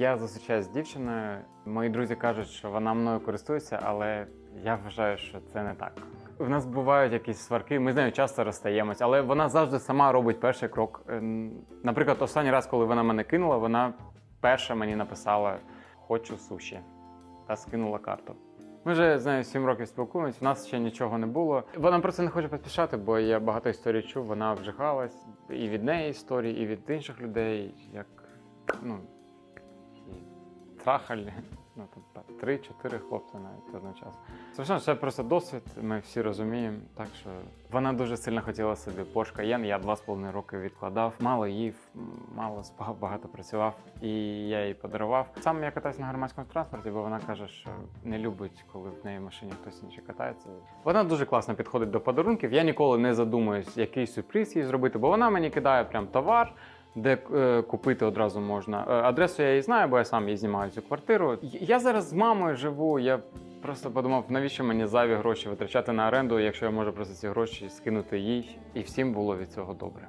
Я зустрічаюся з дівчиною. Мої друзі кажуть, що вона мною користується, але я вважаю, що це не так. В нас бувають якісь сварки, ми з нею часто розстаємось, але вона завжди сама робить перший крок. Ем, Наприклад, останній раз, коли вона мене кинула, вона перша мені написала Хочу суші та скинула карту. Ми вже з нею 7 років спілкуємось, у нас ще нічого не було. Вона просто не хоче поспішати, бо я багато історій чув, вона вжигалась і від неї історії, і від інших людей, як ну, трахалі. Ну, там три-чотири хлопці навіть одночасно. Звичайно, це просто досвід, ми всі розуміємо. Так що вона дуже сильно хотіла собі Porsche Cayenne, Я два з половиною роки відкладав. Мало їв, мало спав, багато працював, і я їй подарував. Сам я катаюся на громадському транспорті, бо вона каже, що не любить, коли в неї в машині хтось інший катається. Вона дуже класно підходить до подарунків. Я ніколи не задумуюсь, який сюрприз їй зробити, бо вона мені кидає прям товар де е, купити одразу можна. Е, адресу я її знаю, бо я сам її знімаю цю квартиру. Я зараз з мамою живу. Я просто подумав, навіщо мені зайві гроші витрачати на оренду, якщо я можу просто ці гроші скинути їй, і всім було від цього добре.